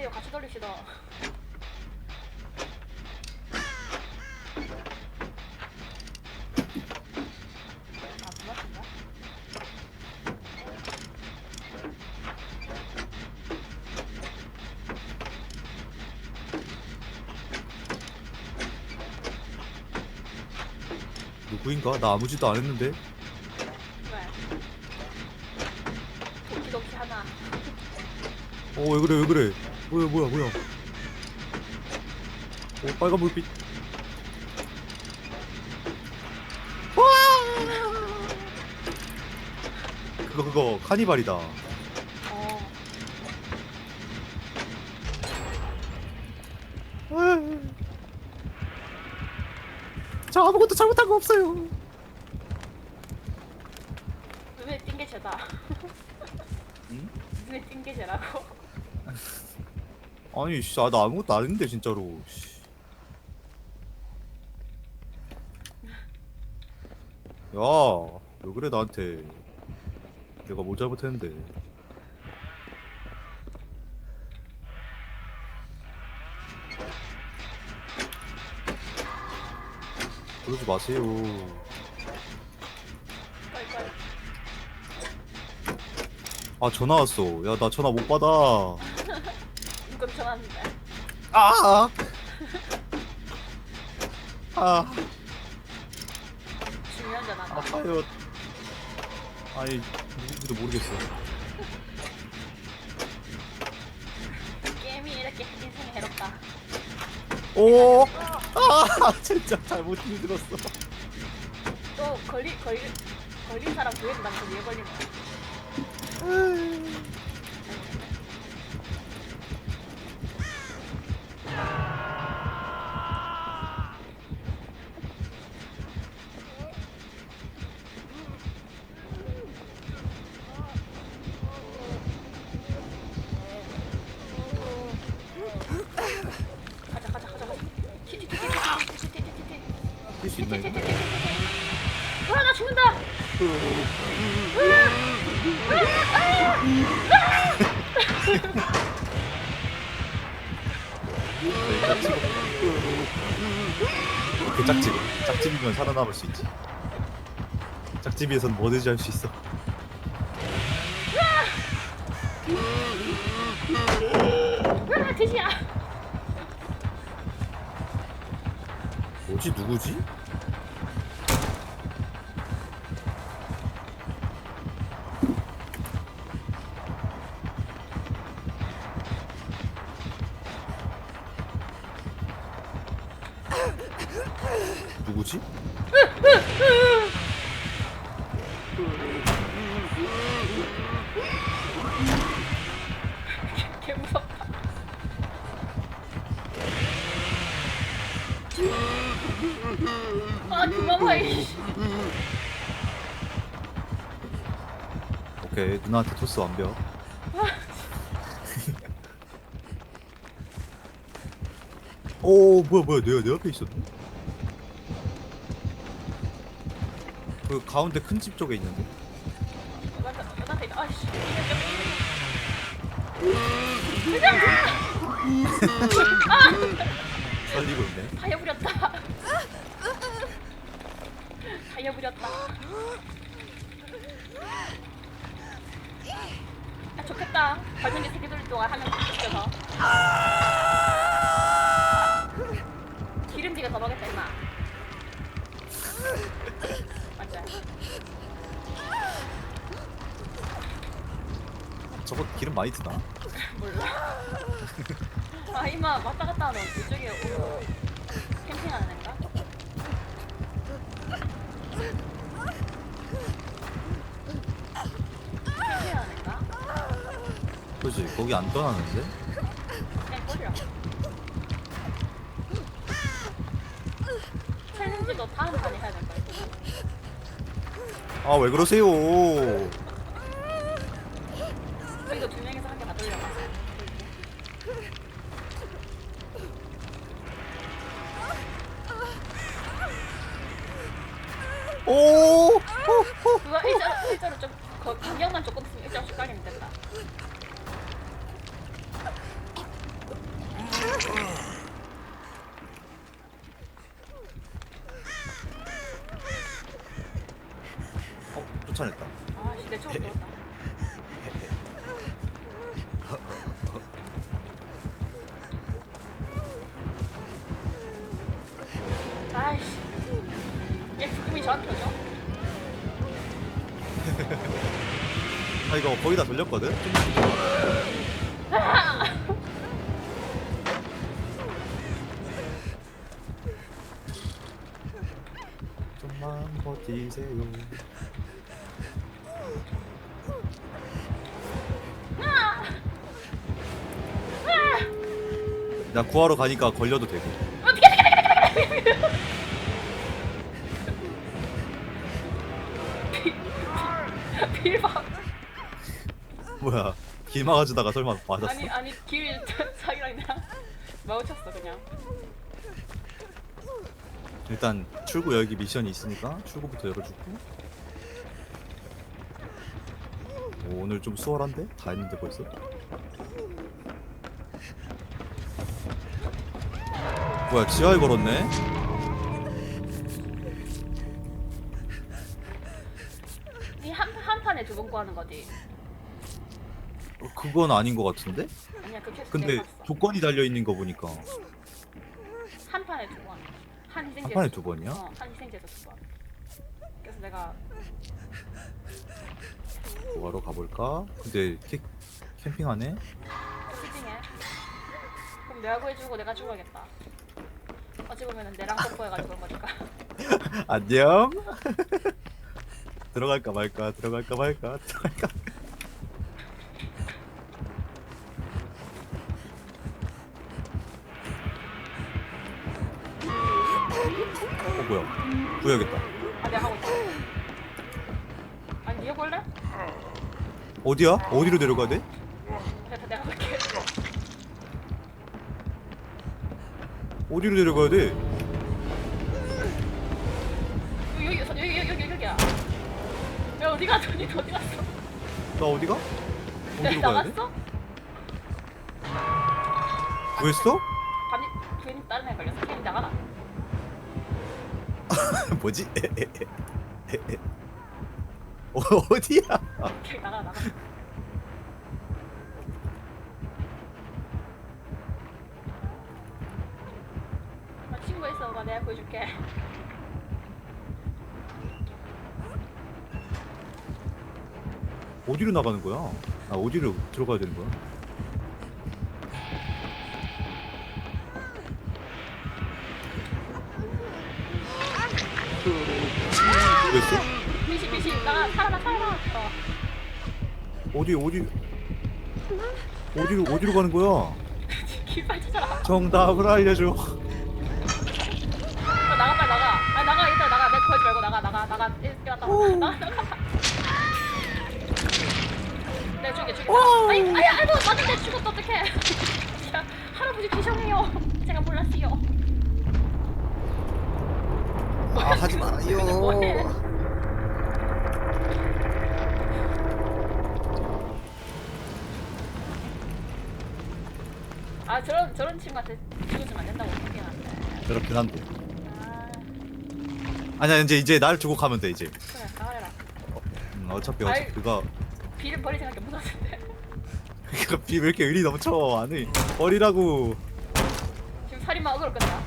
돌리세요. 같이 돌립시다. 누구인가? 나 아무 짓도 안 했는데. 왜? 도끼도끼 하나. 어 왜 그래 왜 그래? 뭐야 뭐야 뭐야? 어 빨간 불빛. 와! 그거 그거 카니발이다. 어. 저 아무것도 잘못한 거 없어요. 눈에 띈 게 죄다. 응? 눈에 띈 게 죄라고. 아니 씨, 아, 나 아무것도 안 했는데 진짜로. 씨. 야, 왜 그래 나한테? 내가 뭐 잘못했는데? 그러지 마세요. 아 전화 왔어. 야 나 전화 못 받아. 전화인데. 아. 아. 중요한 전화다. 아파요. 아니 누군지도 모르겠어. 게임이 이렇게 인생이 해롭다. 오. 아 진짜 잘못 힘들었어. 또 걸리 걸리 걸린 사람 구해준다면서 위에 걸리면. 가 뛸수 있나 이거? 와나 죽는다. 으아! 으아! 으아! 그 짝집. 짝집이면 살아남을 수 있지. 짝집에선 뭐든지 할 수 있어. 와, 돼지야. 뭐지? 누구지? 오케이 누나한테 토스 완벽. 오 뭐야 뭐야 내, 내 앞에 있었네. 그 가운데 큰 집 쪽에 있는데. 살리고 있네. 하여부렸다. 하여부렸다. 아, 좋겠다. 발전기 세개 돌릴 동안 하면 시켜서. 기름지가 더 먹겠다, 임마. 맞자. 저거 기름 많이 드나? 몰라. 아, 임마, 왔다 갔다 하는 이쪽에 오고 캠핑하는 애인가? 캠핑하는 애인가? 그지 거기 안 떠나는데? 그냥 꺼려. 챌린지도 다음 판에 해야 될. 아 왜 그러세요? 두 명이서. 오! 그거 일자로, 일자로 좀, 거, 간격만 조금 쓰면 일자로 씩 깔리면 된다. 어 쫓아냈다 아씨 내 쪽으로 들어왔다 아이씨 얘 부금이 저한테 오죠? 아 이거 거의 다 돌렸거든? 좀만 버티세요 나 구하러 가니까 걸려도 되고 빌박 뭐야 길 막아주다가 설마 맞았어? 아니 아니 길 자기랑 그냥 마우쳤어 그냥 일단 출구 여기 미션이 있으니까 출구부터 열어주고 오, 오늘 좀 수월한데? 다 했는데 벌써? 뭐야 지하에 걸었네? 이한 한 판에 두 번 구하는 거지 어, 그건 아닌 것 같은데? 아니야 그 근데 조건이 달려있는 거 보니까 한 판에 두 번한 희생제에서 한 판에 두 번이야? 어 한 희생제에서 두 번 그래서 내가 뭐하러 가볼까? 근데 캐, 캠핑하네? 희생해 그럼 내가 구해주고 내가 죽어야겠다 어찌 보면은 내랑 뽀뽀해가지고 그런 거니까 안녕? 들어갈까 말까 들어갈까 말까 들어갈까 어 뭐야 구해야겠다 아 내가 하고 있어 아니 니가 볼래? 어디야? 어디로 내려가야 돼? 내가 내가 볼게 어디로 내려가야 돼? 여기 여기 여기 여기 여기 여기야 야 어디 갔어 니 어디 갔어 나 어디가? 어디로 가야 돼? 나갔어? 구했어? 아니 괜히 다른 애 걸렸어 괜히 나가라 뭐지? 어, 어디야? 나가 나가 나 친구 있어 봐 내가 보여줄게 어디로 나가는 거야? 아 어디로 들어가야 되는 거야? 구했어? 비시 비시 나가 살아나 살아나 어 어디 어디 어디로 어디로 가는 거야? 찾아라 정답을 알려줘. 어, 나가 빨리 나가 아 나가 나가 내 보여지 말고 나가 나가 나가. 이렇게 왔다. 나가 나가. 내가 죽여 죽여 아니 아니 아이고 맞는데 죽었다 어떡해. 야 할아버지 죄송해요. 제가 몰랐어요. 아 하지 뭐해? 아 저런 저런 친구한테 죽어주면 안 된다고 생각하는데. 그렇긴 한데. 아 아니야 이제 이제 날 주고 가면 돼 이제. 그래 나가라 음, 어차피. 어차피 그가 비를 버릴 생각이 것 같은데 그가 비왜 이렇게 의리 넘쳐 아니 버리라고. 지금 살인마 어그로 끝나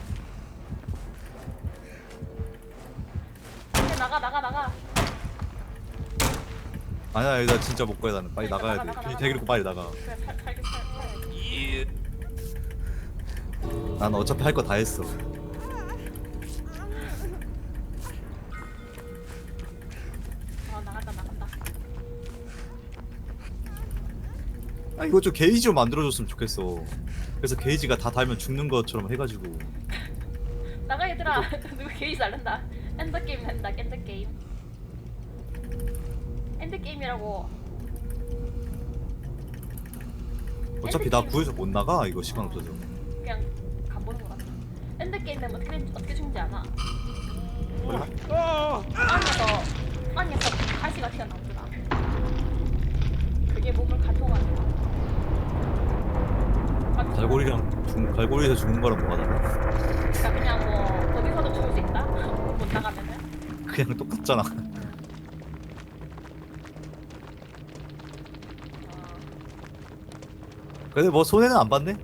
이제 나가 나가 나가 아니야 나 진짜 못 가야 나는 빨리 나가, 나가야 돼. 나가, 나가, 괜히 나가. 대기놓고 빨리 나가. 그래 살, 살긴 살, 살아야지 난 어차피 할 거 다 했어. 어 아 이거 좀 게이지 좀 만들어줬으면 좋겠어. 그래서 게이지가 다 달면 죽는 것처럼 해가지고. 나가 얘들아. 누구 게이지 알른다. 엔더게임 한다 엔더게임. 엔더게임이라고. 어차피 나 구해서 못 나가. 이거 시간 없어서. 그냥 간보는 것 같아. 엔더게임 되면 어떻게, 어떻게 죽는지 아나? 몰라? 안에서 안에서 가시가 튀어나오더라 그게 몸을 가통하는 거 갈고리랑 죽 갈고리에서 죽는 거랑 뭐가 달라? 그러니까 그냥 뭐 어디서도 죽을 수 있다? 못 나가면은? 그냥 똑같잖아. 어. 근데 뭐 손해는 안 봤네?